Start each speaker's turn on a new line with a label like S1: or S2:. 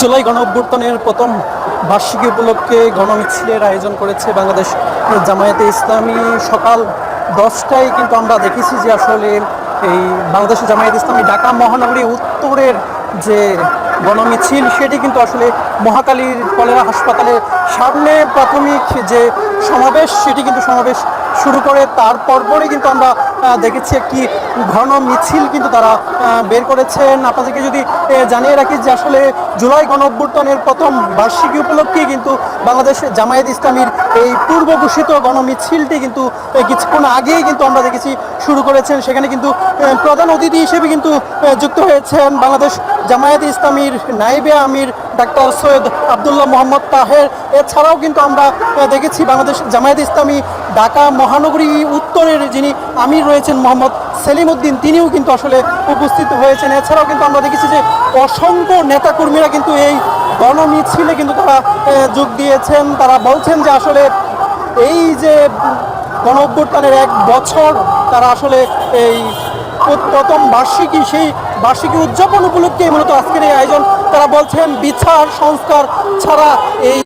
S1: জুলাই গণ প্রথম বার্ষিকী উপলক্ষে গণমিছিলের আয়োজন করেছে বাংলাদেশ জামায়াতে ইসলামী। সকাল দশটায় কিন্তু আমরা দেখেছি যে আসলে এই বাংলাদেশ জামায়াত ইসলামী ঢাকা মহানগরী উত্তরের যে গণমিছিল, সেটি কিন্তু আসলে মহাকালীর কলেরা হাসপাতালের সামনে প্রাথমিক যে সমাবেশ, সেটি কিন্তু সমাবেশ শুরু করে। তার পরপরই কিন্তু আমরা দেখেছি একটি ঘন মিছিল কিন্তু তারা বের করেছেন। আপনাদেরকে যদি জানিয়ে রাখি যে আসলে জুলাই গণ অভ্যুত্থানের প্রথম বার্ষিকী উপলক্ষে কিন্তু বাংলাদেশ জামায়াত ইসলামীর এই পূর্ব ঘোষিত গণমিছিলটি কিন্তু কিছুক্ষণ আগেই কিন্তু আমরা দেখেছি শুরু করেছেন। সেখানে কিন্তু প্রধান অতিথি হিসেবে কিন্তু যুক্ত হয়েছেন বাংলাদেশ জামায়াত ইসলামীর নাইবে আমির ডাক্তার সৈয়দ আবদুল্লাহ মোহাম্মদ তাহের। এছাড়াও কিন্তু আমরা দেখেছি বাংলাদেশ জামায়াত ইসলামী ঢাকা মহানগরী উত্তরের যিনি আমির রয়েছেন মোহাম্মদ সেলিম উদ্দিন তিনিও কিন্তু আসলে উপস্থিত হয়েছেন। এছাড়াও কিন্তু আমরা দেখেছি যে অসংখ্য নেতাকর্মীরা কিন্তু এই গণমিছিলে কিন্তু তারা যোগ দিয়েছেন। তারা বলছেন যে আসলে এই যে গণ অভ্যুত্থানের এক বছর তারা আসলে এই প্রথম বার্ষিকী, সেই বার্ষিকী উদযাপন উপলক্ষে মূলত আজকের এই আয়োজন। তারা বলছেন বিচার, সংস্কার ছাড়া এই